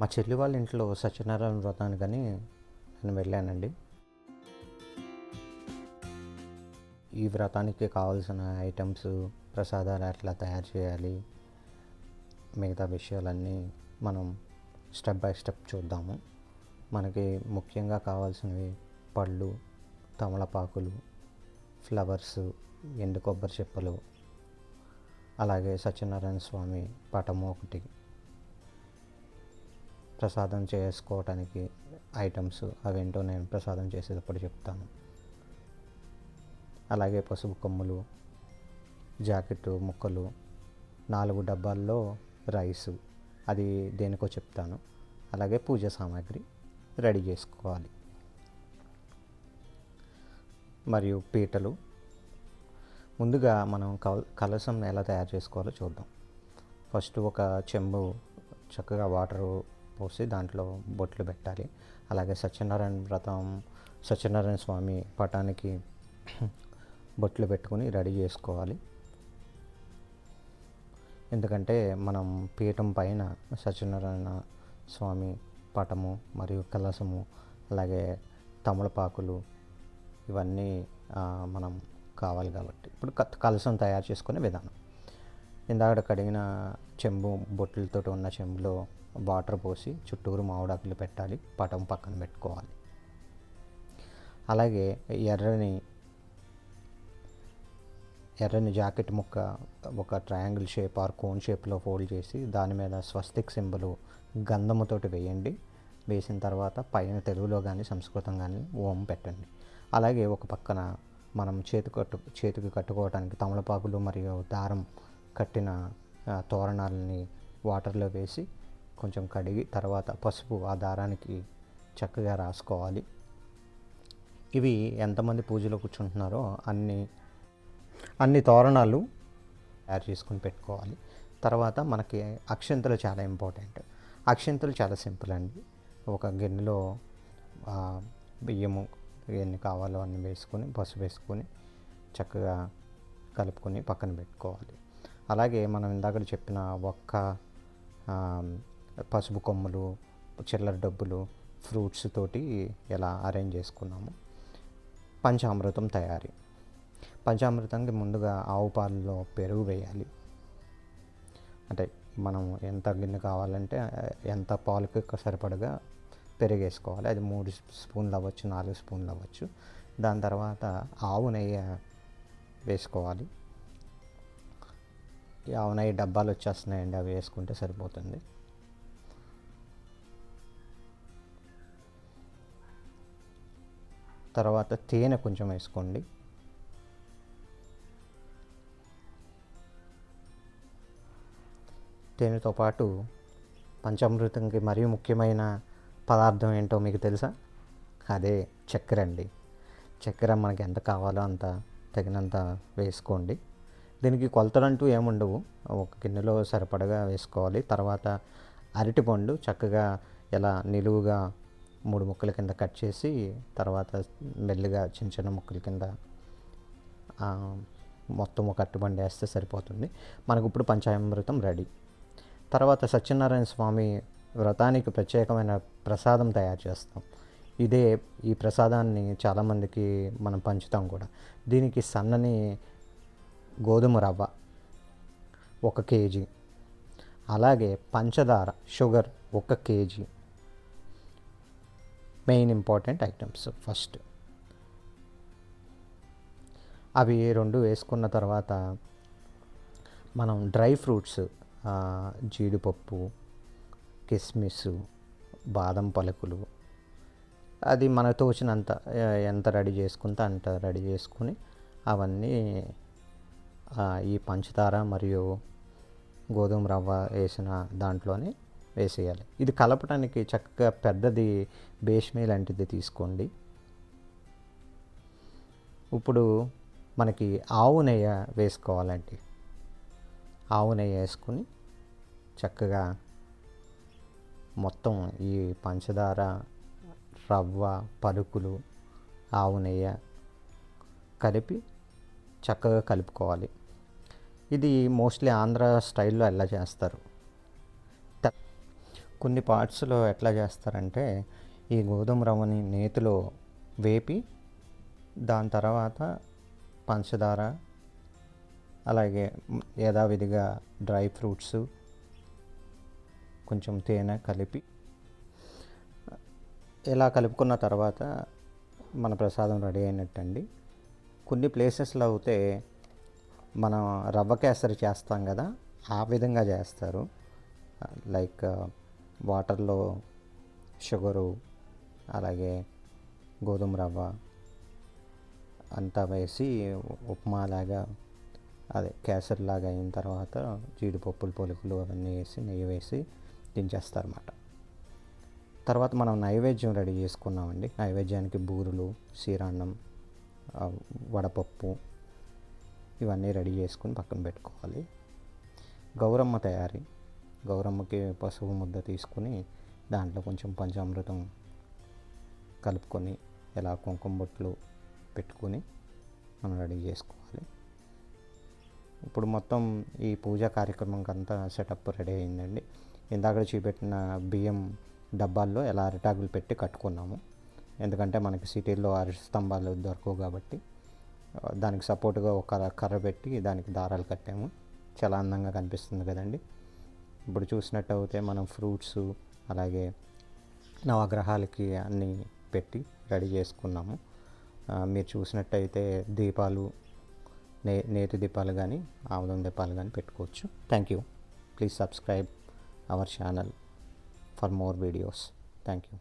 మా చెల్లి వాళ్ళ ఇంట్లో సత్యనారాయణ వ్రతానికని నేను వెళ్ళానండి. ఈ వ్రతానికి కావాల్సిన ఐటమ్స్ ప్రసాదాలు ఎట్లా తయారు చేయాలి. మిగతా విషయాలన్నీ మనం స్టెప్ బై స్టెప్ చూద్దాము. మనకి ముఖ్యంగా కావాల్సినవి పళ్ళు తమలపాకులు ఫ్లవర్స్ ఎండు కొబ్బరి చెప్పలు అలాగే సత్యనారాయణ స్వామి పటము ఒకటి. ప్రసాదం చేసుకోవటానికి ఐటమ్స్ అవేంటో నేను ప్రసాదం చేసేటప్పుడు చెప్తాను. అలాగే పసుపు కొమ్ములు జాకెట్టు ముక్కలు నాలుగు డబ్బాల్లో రైసు అది దేనికో చెప్తాను. అలాగే పూజ సామాగ్రి రెడీ చేసుకోవాలి. మరియు పీటలు. ముందుగా మనం కల కలసం ఎలా తయారు చేసుకోవాలో చూద్దాం. ఫస్ట్ ఒక చెంబు చక్కగా వాటర్ పోసి దాంట్లో బొట్లు పెట్టాలి. అలాగే సత్యనారాయణ వ్రతం సత్యనారాయణ స్వామి పటానికి బొట్లు పెట్టుకుని రెడీ చేసుకోవాలి. ఎందుకంటే మనం పీఠం పైన సత్యనారాయణ స్వామి పటము మరియు కలసము అలాగే తమలపాకులు ఇవన్నీ మనం కావాలి కాబట్టి. ఇప్పుడు కలసం తయారు చేసుకునే విధానం. ఇందాక కడిగిన చెంబు బొట్లతో ఉన్న చెంబులో వాటర్ పోసి చుట్టూరు మామిడాకులు పెట్టాలి పటం పక్కన పెట్టుకోవాలి. అలాగే ఎర్రని ఎర్రని జాకెట్ ముక్క ఒక ట్రయాంగిల్ షేప్ ఆర్ కోన్ షేప్లో ఫోల్డ్ చేసి దాని మీద స్వస్తిక్ సింబలు గంధముతోటి వేయండి. వేసిన తర్వాత పైన తెలుగులో కానీ సంస్కృతం కానీ ఓం పెట్టండి. అలాగే ఒక పక్కన మనం చేతి కట్టు చేతికి కట్టుకోవడానికి తమలపాకులు మరియు దారం కట్టిన తోరణాలని వాటర్లో వేసి కొంచెం కడిగి తర్వాత పసుపు ఆ దారానికి చక్కగా రాసుకోవాలి. ఇవి ఎంతమంది పూజలో కూర్చుంటున్నారో అన్ని అన్ని తోరణాలు తయారు చేసుకుని పెట్టుకోవాలి. తర్వాత మనకి అక్షంతలు చాలా ఇంపార్టెంట్. అక్షంతలు చాలా సింపుల్ అండి. ఒక గిన్నెలో బియ్యము ఎన్ని కావాలో అన్ని వేసుకొని పసుపు వేసుకొని చక్కగా కలుపుకొని పక్కన పెట్టుకోవాలి. అలాగే మనం ఇందాక చెప్పిన ఒక్క పసుపు కొమ్ములు చిల్లర డబ్బులు ఫ్రూట్స్ తోటి ఎలా అరేంజ్ చేసుకున్నాము. పంచామృతం తయారీ. పంచామృతానికి ముందుగా ఆవు పాలలో పెరుగు వేయాలి. అంటే మనం ఎంత గిన్నె కావాలంటే ఎంత పాలకి సరిపడగా పెరుగు వేసుకోవాలి అది మూడు స్పూన్లు అవ్వచ్చు నాలుగు స్పూన్లు అవ్వచ్చు. దాని తర్వాత ఆవు నెయ్యి వేసుకోవాలి. ఈ ఆవు నెయ్యి డబ్బాలు వచ్చేస్తున్నాయండి అవి వేసుకుంటే సరిపోతుంది. తర్వాత తేనె కొంచెం వేసుకోండి. తేనెతో పాటు పంచామృతంకి మరియు ముఖ్యమైన పదార్థం ఏంటో మీకు తెలుసా? అదే చక్కెర అండి. చక్కెర మనకి ఎంత కావాలో అంత తగినంత వేసుకోండి. దీనికి కొలతలంటూ ఏముండవు ఒక గిన్నెలో సరిపడగా వేసుకోవాలి. తర్వాత అరటిపండు చక్కగా ఎలా నిలువుగా మూడు ముక్కల కింద కట్ చేసి తర్వాత మెల్లిగా చిన్న చిన్న ముక్కల కింద మొత్తం ఒక అట్టుబండి వేస్తే సరిపోతుంది. మనకు ఇప్పుడు పంచామృతం రెడీ. తర్వాత సత్యనారాయణ స్వామి వ్రతానికి ప్రత్యేకమైన ప్రసాదం తయారు చేస్తాం. ఇదే ఈ ప్రసాదాన్ని చాలామందికి మనం పంచుతాం కూడా. దీనికి సన్నని గోధుమ రవ్వ ఒక కేజీ. అలాగే పంచదార షుగర్ ఒక KG. Main important items first అవి రెండు వేసుకున్న తర్వాత మనం డ్రై ఫ్రూట్స్ జీడిపప్పు కిస్మిస్ బాదం పలుకులు అది మనకు తోచినంత ఎంత రెడీ చేసుకుంటే అంత రెడీ చేసుకుని అవన్నీ ఈ పంచదార మరియు గోధుమ రవ్వ వేసిన దాంట్లోనే వేసేయాలి. ఇది కలపడానికి చక్కగా పెద్దది బేష్మే లాంటిది తీసుకోండి. ఇప్పుడు మనకి ఆవు నెయ్యి వేసుకోవాలండి. ఆవు నెయ్యి వేసుకుని చక్కగా మొత్తం ఈ పంచదార రవ్వ పలుకులు ఆవు నెయ్యి కలిపి చక్కగా కలుపుకోవాలి. ఇది మోస్ట్లీ ఆంధ్ర స్టైల్లో ఎలా చేస్తారు? కొన్ని పార్ట్స్లో ఎట్లా చేస్తారంటే ఈ గోధుమ రవ్వని నేతిలో వేపి దాని తర్వాత పంచదార అలాగే యథావిధిగా డ్రై ఫ్రూట్స్ కొంచెం తేనె కలిపి ఇలా కలుపుకున్న తర్వాత మన ప్రసాదం రెడీ అయినట్టండి. కొన్ని ప్లేసెస్లో అయితే మనం రవ్వ కేసరి చేస్తాం కదా ఆ విధంగా చేస్తారు. లైక్ వాటర్లో షుగరు అలాగే గోధుమ రవ్వ అంతా వేసి ఉప్మా లాగా అదే కేసరిలాగా అయిన తర్వాత జీడిపప్పులు పొలుకులు అవన్నీ వేసి నెయ్యి వేసి దించేస్తారన్నమాట. తర్వాత మనం నైవేద్యం రెడీ చేసుకున్నామండి. నైవేద్యానికి బూరులు సీరాన్నం వడపప్పు ఇవన్నీ రెడీ చేసుకుని పక్కన పెట్టుకోవాలి. గౌరమ్మ తయారీ. గౌరమ్మకి పసుపు ముద్ద తీసుకుని దాంట్లో కొంచెం పంచామృతం కలుపుకొని ఇలా కుంకుమ బొట్లు పెట్టుకొని మనం రెడీ చేసుకోవాలి. ఇప్పుడు మొత్తం ఈ పూజా కార్యక్రమంకంతా సెటప్ రెడీ అయిందండి. ఇందాక చూపెట్టిన బియ్యం డబ్బాల్లో ఎలా అరిటాకులు పెట్టి కట్టుకున్నాము. ఎందుకంటే మనకి సిటీల్లో అరటి స్తంభాలు దొరకవు కాబట్టి దానికి సపోర్ట్గా ఒక కర్ర- కర్ర పెట్టి దానికి దారాలు కట్టాము. చాలా అందంగా కనిపిస్తుంది కదండి. ఇప్పుడు చూసినట్టు అయితే మనం ఫ్రూట్స్ అలాగే నవగ్రహాలకి అన్నీ పెట్టి రెడీ చేసుకున్నాము. మీరు చూసినట్టయితే దీపాలు నే నేతి దీపాలు కానీ ఆముదం దీపాలు కానీ పెట్టుకోవచ్చు. Thank you please subscribe our channel for more videos thank you